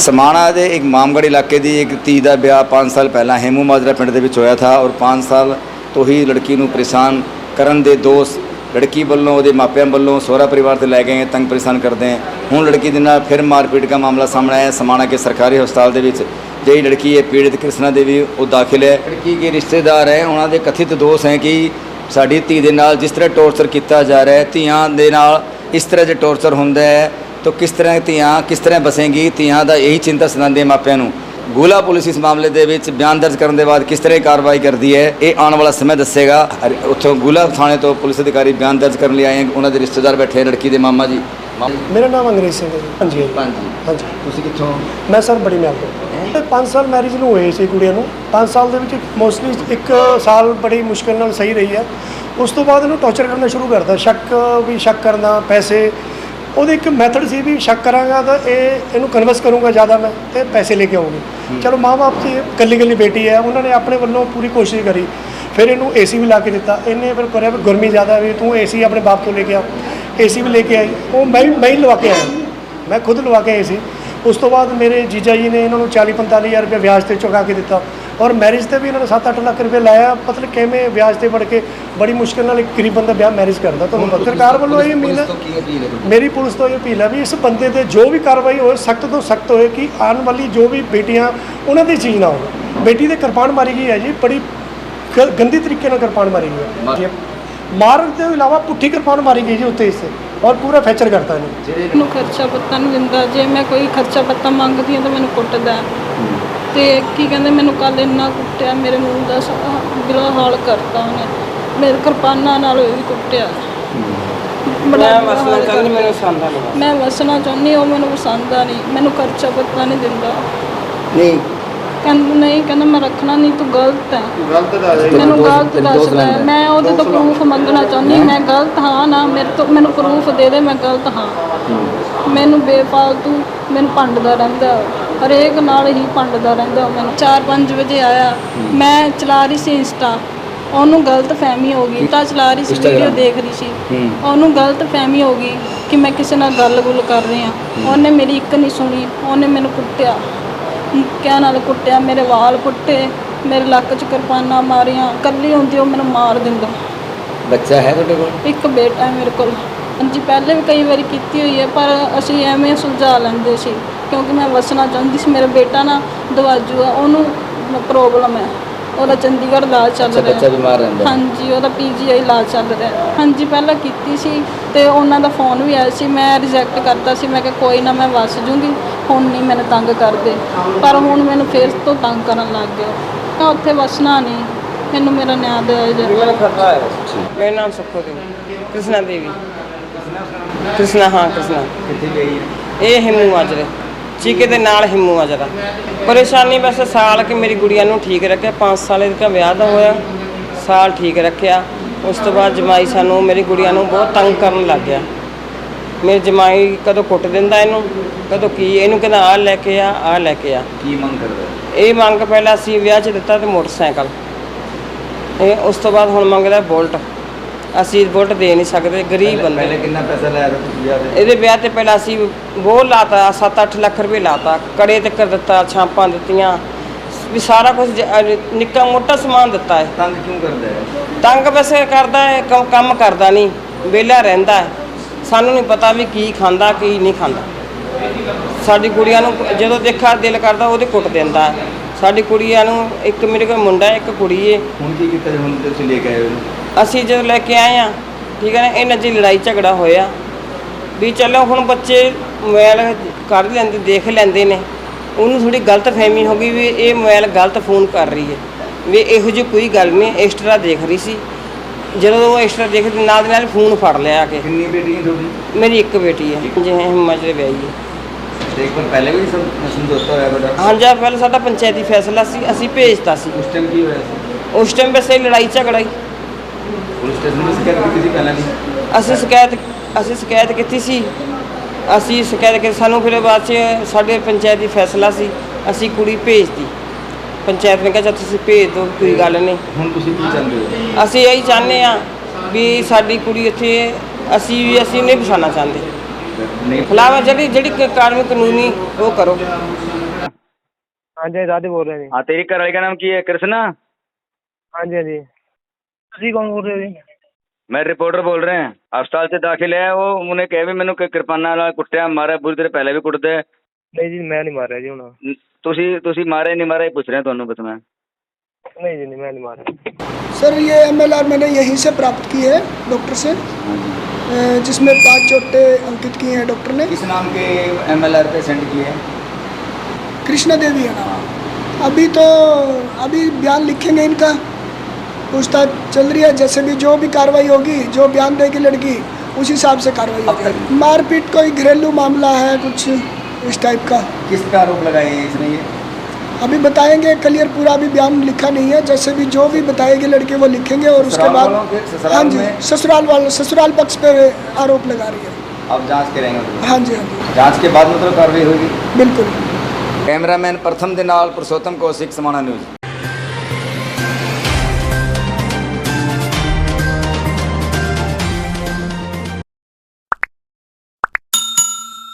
ਸਮਾਣਾ ਦੇ ਇੱਕ ਮਾਮਗੜ ਇਲਾਕੇ ਦੀ ਇੱਕ ਧੀ ਦਾ ਵਿਆਹ 5 ਸਾਲ ਪਹਿਲਾਂ ਹੇਮੂ ਮਾਜਰਾ ਪਿੰਡ ਦੇ ਵਿੱਚ ਹੋਇਆ ਥਾ ਔਰ 5 ਸਾਲ ਤੋਂ ਹੀ ਲੜਕੀ ਨੂੰ ਪਰੇਸ਼ਾਨ ਕਰਨ ਦੇ ਦੋਸਤ ਲੜਕੀ ਵੱਲੋਂ, ਉਹਦੇ ਮਾਪਿਆਂ ਵੱਲੋਂ, ਸਹੁਰਾ ਪਰਿਵਾਰ ਤੇ ਲੈ ਗਏ ਤੰਗ ਪਰੇਸ਼ਾਨ ਕਰਦੇ ਹੈ ਹੁਣ ਲੜਕੀ ਦੇ ਨਾਲ ਫਿਰ ਮਾਰਪੀਟ ਦਾ ਮਾਮਲਾ ਸਾਹਮਣੇ ਆਇਆ। ਸਮਾਣਾ ਕੇ ਸਰਕਾਰੀ ਹਸਪਤਾਲ ਦੇ ਵਿੱਚ ਜਿਹੜੀ ਲੜਕੀ ਹੈ, ਪੀੜਤ ਕ੍ਰਿਸ਼ਨਾ ਦੇਵੀ, ਉਹ ਦਾਖਲ ਹੈ। ਲੜਕੀ ਦੇ ਰਿਸ਼ਤੇਦਾਰ ਹੈ, ਉਹਨਾਂ ਦੇ ਕਥਿਤ ਦੋਸ਼ ਹੈ ਕਿ ਸਾਡੀ ਧੀ ਦੇ ਨਾਲ ਜਿਸ ਤਰ੍ਹਾਂ ਟੌਰਚਰ ਕੀਤਾ ਜਾ ਰਿਹਾ ਹੈ, ਧੀਆਂ ਦੇ ਨਾਲ ਇਸ ਤਰ੍ਹਾਂ ਜੇ ਟੌਰਚਰ ਹੁੰਦਾ ਹੈ ਤਾਂ ਕਿਸ ਤਰ੍ਹਾਂ ਧੀਆਂ ਕਿਸ ਤਰ੍ਹਾਂ ਬਸੇਂਗੀ? ਧੀਆਂ ਦਾ ਇਹੀ ਚਿੰਤਾ ਸਤਾਉਂਦੀ ਹੈ ਮਾਪਿਆਂ ਨੂੰ। ਗੋਲਾ ਪੁਲਿਸ ਇਸ ਮਾਮਲੇ ਦੇ ਵਿੱਚ ਬਿਆਨ ਦਰਜ ਕਰਨ ਦੇ ਬਾਅਦ ਕਿਸ ਤਰ੍ਹਾਂ ਕਾਰਵਾਈ ਕਰਦੀ ਹੈ? ਇਹ ਆਉਣ ਵਾਲਾ ਸਮੇਂ ਦੱਸੇਗਾ। ਉੱਥੋਂ ਗੋਲਾ ਥਾਣੇ ਤੋਂ ਪੁਲਿਸ ਅਧਿਕਾਰੀ ਬਿਆਨ ਦਰਜ ਕਰਨ ਲਈ ਆਏ ਹਨ। ਉਹਨਾਂ ਦੇ ਰਿਸ਼ਤੇਦਾਰ ਬੈਠੇ ਲੜਕੀ ਦੇ ਮਾਮਾ ਜੀ। ਮੇਰਾ ਨਾਮ ਅੰਗਰੇਜ਼ ਸਿੰਘ ਹੈ ਜੀ। ਹਾਂਜੀ। ਹਾਂਜੀ। ਹਾਂਜੀ। ਤੁਸੀਂ ਕਿੱਥੋਂ? ਮੈਂ ਸਰ ਬੜੀ ਮਿਆਲ ਤੋਂ 5 ਸਾਲ ਮੈਰਿਜ ਨੂੰ ਹੋਏ ਸੀ ਕੁੜੀਆਂ ਨੂੰ। 5 ਸਾਲ ਦੇ ਵਿੱਚ ਮੋਸਟਲੀ ਇੱਕ ਸਾਲ ਬੜੀ ਮੁਸ਼ਕਲ ਨਾਲ ਸਹੀ ਰਹੀ ਹੈ। ਉਸ ਤੋਂ ਬਾਅਦ ਇਹਨੂੰ ਟੌਰਚਰ ਕਰਨਾ ਸ਼ੁਰੂ ਕਰਦਾ। ਸ਼ੱਕ ਵੀ ਸ਼ੱਕ ਕਰਨਾ ਪੈਸੇ ਉਹਦੇ ਇੱਕ ਮੈਥਡ ਸੀ ਵੀ ਸ਼ੱਕ ਕਰਾਂਗਾ ਤਾਂ ਇਹ ਇਹਨੂੰ ਕਨਵਰਸ ਕਰੂੰਗਾ ਜ਼ਿਆਦਾ ਮੈਂ ਤੇ ਪੈਸੇ ਲੈ ਕੇ ਆਉਂਗੀ ਚਲੋ ਮਾਂ-ਬਾਪ ਦੀ ਕੱਲੀ ਕੱਲੀ ਬੇਟੀ ਹੈ ਉਹਨਾਂ ਨੇ ਆਪਣੇ ਵੱਲੋਂ ਪੂਰੀ ਕੋਸ਼ਿਸ਼ ਕਰੀ। ਫਿਰ ਇਹਨੂੰ ਏਸੀ ਵੀ ਲਾ ਕੇ ਦਿੱਤਾ। ਇਹਨੇ ਫਿਰ ਕਰਿਆ ਵੀ ਗਰਮੀ ਜ਼ਿਆਦਾ ਵੀ ਤੂੰ ਏਸੀ ਆਪਣੇ ਬਾਪ ਤੋਂ ਲੈ ਕੇ ਆ। ਏਸੀ ਵੀ ਲੈ ਕੇ ਆਈ। ਉਹ ਮੈਂ ਮੈਂ ਹੀ ਲਵਾ ਕੇ ਆਇਆ। ਮੈਂ ਖੁਦ ਲਵਾ ਕੇ ਆਈ ਸੀ। ਉਸ ਤੋਂ ਬਾਅਦ ਮੇਰੇ ਜੀਜਾ ਜੀ ਨੇ ਇਹਨਾਂ ਨੂੰ 40 45000 ਰੁਪਏ ਵਿਆਜ ਤੇ ਚੁਕਾ ਕੇ ਦਿੱਤਾ। ਔਰ ਮੈਰਿਜ ਤੇ ਵੀ ਇਹਨਾਂ ਨੇ 7-8 ਲੱਖ ਰੁਪਏ ਲਾਇਆ। ਮਤਲਬ ਕਿਵੇਂ ਵਿਆਜ ਤੇ ਫੜ ਕੇ ਬੜੀ ਮੁਸ਼ਕਿਲ ਨਾਲ ਇੱਕ ਗਰੀਬ ਬੰਦਾ ਵਿਆਹ ਮੈਰਿਜ ਕਰਦਾ। ਤੁਹਾਨੂੰ ਪਤਾ ਸਰਕਾਰ ਵੱਲੋਂ ਇਹ ਅਪੀਲ ਹੈ ਮੇਰੀ ਪੁਲਿਸ ਤੋਂ ਇਹ ਅਪੀਲ ਹੈ ਵੀ ਇਸ ਬੰਦੇ ਤੇ ਜੋ ਵੀ ਕਾਰਵਾਈ ਹੋਏ ਸਖਤ ਤੋਂ ਸਖਤ ਹੋਏ ਕਿ ਆਉਣ ਵਾਲੀ ਜੋ ਵੀ ਬੇਟੀਆਂ ਉਹਨਾਂ ਦੀ ਚੀਜ਼ ਨਾ ਹੋਵੇ। ਬੇਟੀ ਦੇ ਕਿਰਪਾਨ ਮਾਰੀ ਗਈ ਹੈ ਜੀ ਬੜੀ ਗ- ਗੰਦੀ ਤਰੀਕੇ ਨਾਲ ਕਿਰਪਾਨ ਮਾਰੀ ਗਈ ਹੈ। ਮਾਰਨ ਤੋਂ ਇਲਾਵਾ ਪੁੱਠੀ ਕਿਰਪਾਨ ਮਾਰੀ ਗਈ ਜੀ ਉੱਤੇ ਇਸ ਤੇ ਔਰ ਪੂਰਾ ਫੈਕਚਰ ਕਰਤਾ ਇਹਨੂੰ ਮੈਨੂੰ ਖਰਚਾ ਪੱਤਾ ਨਹੀਂ ਦਿੰਦਾ। ਜੇ ਮੈਂ ਕੋਈ ਖਰਚਾ ਪੱਤਾ ਮੰਗਦੀ ਹਾਂ ਤਾਂ ਮੈਨੂੰ ਕੁੱਟਦਾ। ਤੇ ਕੀ ਕਹਿੰਦੇ ਮੈਨੂੰ ਕੱਲ ਇੰਨਾ ਕੁੱਟਿਆ ਮੇਰੇ ਮੂੰਹ ਦਾ ਬੁਰਾ ਹਾਲ ਕਰਤਾ ਉਹਨੇ। ਮੇਰੇ ਕਿਰਪਾਨਾਂ ਨਾਲ ਵੀ ਕੁੱਟਿਆ। ਬੜਾ ਮੈਂ ਬੁਰਾ ਵਸਣਾ ਹਾਲ ਚਾਹੁੰਦੀ ਕਰਤਾ। ਮੈਨੂੰ ਪਸੰਦ ਆ ਨਹੀਂ ਮੈਂ ਵਸਣਾ ਚਾਹੁੰਦੀ ਉਹ ਮੈਨੂੰ ਪਸੰਦ ਆ ਨਹੀਂ। ਮੈਨੂੰ ਖਰਚਾ ਪੱਤਾ ਨਹੀਂ ਦਿੰਦਾ। ਨਹੀਂ। ਕਹਿੰਦਾ ਨਹੀਂ ਕਹਿੰਦਾ ਮੈਂ ਰੱਖਣਾ ਨਹੀਂ ਤੂੰ ਗਲਤ ਹੈ ਗਲਤ ਦਾ ਮੈਨੂੰ ਗਲਤ ਦੱਸਦਾ ਹੈ। ਮੈਂ ਉਹਦੇ ਤੋਂ ਪ੍ਰੂਫ ਮੰਗਣਾ ਚਾਹੁੰਦੀ ਹਾਂ, ਮੈਂ ਗਲਤ ਹਾਂ ਨਾ ਮੇਰੇ ਤੋਂ ਮੈਨੂੰ ਪ੍ਰੂਫ ਦੇ ਦੇ ਮੈਂ ਗਲਤ ਹਾਂ। ਮੈਨੂੰ ਬੇਫਾਲਤੂ ਮੈਨੂੰ ਭੰਡਦਾ ਰਹਿੰਦਾ। ਹਰੇਕ ਨਾਲ ਹੀ ਭੰਡਦਾ ਰਹਿੰਦਾ ਉਹ ਮੈਨੂੰ। 4-5 ਵਜੇ ਆਇਆ। ਮੈਂ ਚਲਾ ਰਹੀ ਸੀ ਇੰਸਟਾ। ਉਹਨੂੰ ਗਲਤ ਫਹਿਮੀ ਹੋ ਗਈ। ਤਾਂ ਚਲਾ ਰਹੀ ਸੀ ਵੀਡੀਓ? ਦੇਖ ਰਹੀ ਸੀ। ਉਹਨੂੰ ਗਲਤ ਫਹਿਮੀ ਹੋ ਗਈ ਕਿ ਮੈਂ ਕਿਸੇ ਨਾਲ ਗੱਲ-ਗੁੱਲ ਕਰ ਰਹੀ ਹਾਂ। ਉਹਨੇ ਮੇਰੀ ਇੱਕ ਨਹੀਂ ਸੁਣੀ। ਉਹਨੇ ਮੈਨੂੰ ਕੁੱਟਿਆ। ਮੁੱਕਿਆਂ ਨਾਲ ਕੁੱਟਿਆ। ਮੇਰੇ ਵਾਲ ਪੁੱਟੇ ਮੇਰੇ ਲੱਕ 'ਚ ਕਿਰਪਾਨਾਂ ਮਾਰੀਆਂ। ਕੱਲੀ ਹੁੰਦੀ ਉਹ ਮੈਨੂੰ ਮਾਰ ਦਿੰਦਾ। ਬੱਚਾ ਹੈ ਤੁਹਾਡੇ ਕੋਲ? ਇੱਕ ਬੇਟਾ ਹੈ ਮੇਰੇ ਕੋਲ। ਹਾਂਜੀ ਪਹਿਲੇ ਵੀ ਕਈ ਵਾਰੀ ਕੀਤੀ ਹੋਈ ਹੈ ਪਰ ਅਸੀਂ ਐਵੇਂ ਸੁਲਝਾ ਲੈਂਦੇ ਸੀ ਕਿਉਂਕਿ ਮੈਂ ਵਸਣਾ ਚਾਹੁੰਦੀ ਸੀ ਮੇਰਾ ਬੇਟਾ ਨਾ ਦਵਾਜੂ ਆ ਉਹਨੂੰ ਪ੍ਰੋਬਲਮ ਹੈ ਉਹਦਾ ਚੰਡੀਗੜ੍ਹ ਇਲਾਜ ਚੱਲ ਅੱਛਾ, ਰਿਹਾ। ਬੱਚਾ ਬਿਮਾਰ ਰਹਿੰਦਾ। ਹੈ। ਹਾਂਜੀ ਉਹਦਾ ਪੀਜੀਆਈ ਇਲਾਜ ਚੱਲ ਰਿਹਾ। ਹੈ। ਹਾਂਜੀ ਪਹਿਲਾਂ ਕੀਤੀ ਸੀ ਤੇ ਉਹਨਾਂ ਦਾ ਫੋਨ ਵੀ ਆਇਆ ਸੀ ਮੈਂ ਰਿਜੈਕਟ ਕਰਤਾ ਸੀ ਮੈਂ ਕਿਹਾ ਕੋਈ ਨਾ ਮੈਂ ਵਸ ਜੂੰਗੀ ਹੁਣ ਨਹੀਂ ਮੈਨੂੰ ਤੰਗ ਕਰਦੇ। ਪਰ ਹੁਣ ਮੈਨੂੰ ਫੇਰ ਤੋਂ ਤੰਗ ਕਰਨ ਲੱਗ ਗਏ। ਮੈਂ ਉੱਥੇ ਵਸਣਾ ਨਹੀਂ ਮੈਨੂੰ ਮੇਰਾ ਨਿਆਂ ਖਤਰਾ ਹੈ। ਮੇਰਾ ਨਾਮ ਸੁਖੋ ਦੇਵੀ ਕ੍ਰਿਸ਼ਨਾ ਦੇਵੀ। ਕ੍ਰਿਸ਼ਨਾ ਹਾਂ ਕ੍ਰਿਸ਼ਨਾ। ਕਿੱਥੇ ਗਈ ਹੈ ਇਹ ਹਿੰਮੂ ਅਜਰੇ ਚੀਕੇ ਦੇ ਨਾਲ ਹਿੰਮੂ ਅਜਰਾ ਪਰੇਸ਼ਾਨੀ ਵੈਸੇ ਸਾਲ ਕਿ ਮੇਰੀ ਗੁੜੀਆ ਨੂੰ ਠੀਕ ਰੱਖਿਆ। 5 ਸਾਲ ਇਹਦਾ ਵਿਆਹ ਦਾ ਹੋਇਆ। ਸਾਲ ਠੀਕ ਰੱਖਿਆ। ਉਸ ਤੋਂ ਬਾਅਦ ਜਮਾਈ ਸਾਨੂੰ ਮੇਰੀ ਗੁੜੀਆ ਨੂੰ ਬਹੁਤ ਤੰਗ ਕਰਨ ਲੱਗ ਗਿਆ। ਮੇਰੇ ਜਮਾਈ ਕਦੋਂ ਕੁੱਟ ਦਿੰਦਾ ਇਹਨੂੰ? ਕਦੋਂ ਕੀ? ਇਹਨੂੰ ਕਹਿੰਦਾ ਆ ਲੈ ਕੇ ਆ ਆ ਲੈ ਕੇ ਆ। ਕੀ ਮੰਗ ਕਰਦਾ? ਇਹ ਮੰਗ ਪਹਿਲਾਂ ਅਸੀਂ ਵਿਆਹ 'ਚ ਦਿੱਤਾ ਤੇ ਮੋਟਰਸਾਈਕਲ। ਇਹ ਉਸ ਤੋਂ ਬਾਅਦ ਹੁਣ ਮੰਗਦਾ ਬੁਲਟ। ਅਸੀਂ ਬੁਲਟ ਦੇ ਨਹੀਂ ਸਕਦੇ ਗਰੀਬ ਬੰਦੇ। ਪਹਿਲੇ ਕਿੰਨਾ ਪੈਸਾ ਲਾਇਆ ਤਾ ਤੁਸੀਂ ਵਿਆਹ ਦੇ? ਇਹਦੇ ਵਿਆਹ ਤੇ ਪਹਿਲਾਂ ਅਸੀਂ ਬੋਲ ਲਾਤਾ 7-8 ਲੱਖ ਰੁਪਏ ਲਾਤਾ ਕੜੇ ਤੇ ਕਰ ਦਿੱਤਾ ਛਾਪਾਂ ਦਿੱਤੀਆਂ ਵੀ ਸਾਰਾ ਕੁਝ ਨਿੱਕਾ ਮੋਟਾ ਸਮਾਨ ਦਿੱਤਾ ਹੈ। ਤੰਗ ਕਿਉਂ ਕਰਦਾ ਹੈ? ਤੰਗ ਵੈਸੇ ਕਰਦਾ ਹੈ ਕੰਮ- ਕੰਮ ਕਰਦਾ ਨਹੀਂ ਵਿਹਲਾ ਰਹਿੰਦਾ ਹੈ। ਸਾਨੂੰ ਨਹੀਂ ਪਤਾ ਵੀ ਕੀ ਖਾਂਦਾ ਕੀ ਨਹੀਂ ਖਾਂਦਾ। ਸਾਡੀ ਕੁੜੀਆਂ ਨੂੰ ਜਦੋਂ ਦੇਖਾ ਦਿਲ ਕਰਦਾ ਉਹਦੇ ਕੁੱਟ ਦਿੰਦਾ ਹੈ। ਸਾਡੀ ਕੁੜੀਆਂ ਨੂੰ ਇੱਕ ਮੇਰੇ ਕੋਲ ਮੁੰਡਾ ਹੈ, ਇੱਕ ਕੁੜੀ ਏ। ਹੁਣ ਕੀ ਕੀਤਾ ਜੀ? ਹੁਣ ਤੁਸੀਂ ਲੈ ਕੇ ਆਏ ਹੋ? ਅਸੀਂ ਜਦੋਂ ਲੈ ਕੇ ਆਏ ਆ ਠੀਕ ਹੈ ਨਾ ਇਹਨਾਂ 'ਚ ਲੜਾਈ ਝਗੜਾ ਹੋਇਆ। ਵੀ ਚਲੋ ਹੁਣ ਬੱਚੇ ਮੋਬਾਈਲ ਕਰ ਲੈਂਦੇ ਦੇਖ ਲੈਂਦੇ ਨੇ। ਉਹਨੂੰ ਥੋੜੀ ਗਲਤ ਫਹਿਮੀ ਹੋ ਗਈ ਵੀ ਇਹ ਮੋਬਾਈਲ ਗਲਤ ਫੋਨ ਕਰ ਰਹੀ ਹੈ। ਵੀ ਇਹੋ ਜਿਹੀ ਕੋਈ ਗੱਲ ਨਹੀਂ ਐਕਸਟਰਾ ਦੇਖ ਰਹੀ ਸੀ। ਜਦੋਂ ਉਹ ਐਕਸਟਰਾ ਦੇਖਦੀ ਨਾਲ ਦੇ ਨਾਲ ਫੋਨ ਫੜ ਲਿਆ ਆ ਕੇ। ਕਿੰਨੀ ਬੇਟੀਆਂ ਤੁਹਾਡੀ? ਮੇਰੀ ਇੱਕ ਬੇਟੀ ਹੈ ਜਿਹੇ ਹਿੰਮਤ ਦੇ ਵਿਆਹੀ ਹੈ। ਇੱਕ ਵਾਰ ਪਹਿਲੇ ਵੀ ਸਮ ਸਮਝੌਤਾ ਹੋਇਆ ਬੇਟਾ ਹਾਂਜੀ ਆਹ ਪਹਿਲਾਂ ਸਾਡਾ ਪੰਚਾਇਤੀ ਫੈਸਲਾ ਸੀ ਅਸੀਂ ਭੇਜਤਾ ਸੀ। ਉਸ ਟਾਈਮ ਕੀ ਹੋਇਆ ਸੀ? ਉਸ ਟਾਈਮ ਵੈਸੇ ਲੜਾਈ ਝਗੜਾ ਹੀ। ਪੁਲਿਸ ਸਟੇਸ਼ਨ ਵਿੱਚ ਸ਼ਿਕਾਇਤ ਕੀਤੀ ਸੀ ਪਹਿਲਾਂ ਵੀ ਅਸੀਂ ਸ਼ਿਕਾਇਤ ਅਸੀਂ ਸ਼ਿਕਾਇਤ ਕੀਤੀ ਸੀ ਅਸੀਂ ਸ਼ਿਕਾਇਤ ਕਿ ਸਾਨੂੰ ਫਿਰ ਬਾਅਦ ਚ ਸਾਡੇ ਪੰਚਾਇਤੀ ਫੈਸਲਾ ਸੀ ਅਸੀਂ ਕੁੜੀ ਭੇਜਤੀ ਪੰਚਾਇਤ ਨੇ ਕਿਹਾ ਚੱਲ ਤੁਸੀਂ ਭੇਜ ਦਿਓ ਕੋਈ ਗੱਲ ਨਹੀਂ ਹੁਣ ਤੁਸੀਂ ਕੀ ਚਾਹੁੰਦੇ ਹੋ ਅਸੀਂ ਇਹੀ ਚਾਹੁੰਦੇ ਆ ਵੀ ਸਾਡੀ ਕੁੜੀ ਇੱਥੇ ਅਸੀਂ ਵੀ ਅਸੀਂ ਨਹੀਂ ਵਸਾਉਣਾ ਚਾਹੁੰਦੇ ਨਹੀਂ ਖਿਲਾਫ ਜਿਹੜੀ ਜਿਹੜੀ ਕ- ਕਾਨੂੰਨੀ ਕਾਨੂੰਨੀ ਉਹ ਕਰੋ ਹਾਂਜੀ ਦਾਦੀ ਬੋਲ ਰਹੇ ਜੀ हाँ तेरी घर वाली का नाम की है कृष्णा ਹਾਂਜੀ ਹਾਂਜੀ ਤੁਸੀਂ ਕੌਣ ਬੋਲ ਰਹੇ ਹੋ ਜੀ ਮੈਂ ਰਿਪੋਰਟਰ ਬੋਲ ਰਿਹਾ ਹਾਂ ਹਸਪਤਾਲ 'ਚ ਦਾਖਲ ਹੈ ਉਹ ਉਹਨੇ ਕਿਹਾ ਵੀ ਮੈਨੂੰ ਕਿ ਕਿਰਪਾਨਾਂ ਨਾਲ ਕੁੱਟਿਆ ਮਾਰਿਆ ਬੁਰੀ ਤਰ੍ਹਾਂ ਪਹਿਲੇ ਵੀ ਕੁੱਟਦੇ ਆ। ਨਹੀਂ ਜੀ ਮੈਂ ਨਹੀਂ ਮਾਰਿਆ ਜੀ ਹੁਣ ਨ- ਤੁਸੀਂ ਤੁਸੀਂ ਮਾਰੇ ਨਹੀਂ ਮਾਰੇ ਇਹ ਪੁੱਛ ਰਿਹਾ ਤੁਹਾਨੂੰ ਬਸ ਮੈਂ ਨਹੀਂ ਜੀ ਨਹੀਂ ਮੈਂ ਨਹੀਂ ਮਾਰਿਆ सर ये एम मैंने यहीं से प्राप्त की है डॉक्टर से अ, जिसमें पांच चोटें अंकित की हैं डॉक्टर ने किस नाम के एम एल आर पे सेंड किए हैं कृष्णा देवी है नाम अभी तो अभी बयान लिखेंगे इनका पूछताछ चल रही है जैसे भी जो भी कार्रवाई होगी जो बयान देगी लड़की उस हिसाब से कार्रवाई होगी। मारपीट कोई घरेलू मामला है कुछ इस टाइप का? किस पे आरोप लगाए इसने ये? अभी बताएँगे क्लियर पूरा अभी बयान लिखा नहीं है। जैसे भी जो भी बताएगी लड़की वो लिखेंगे और उसके बाद हाँ जी ससुराल वालों ससुराल पक्ष पे आरोप लगा रही है। अब जाँच करेंगे हाँ जी हाँ जी। जाँच के बाद मतलब कार्रवाई होगी। बिल्कुल। कैमरामैन प्रथम दिनाल पुरुषोत्तम कौशिक समाना न्यूज़।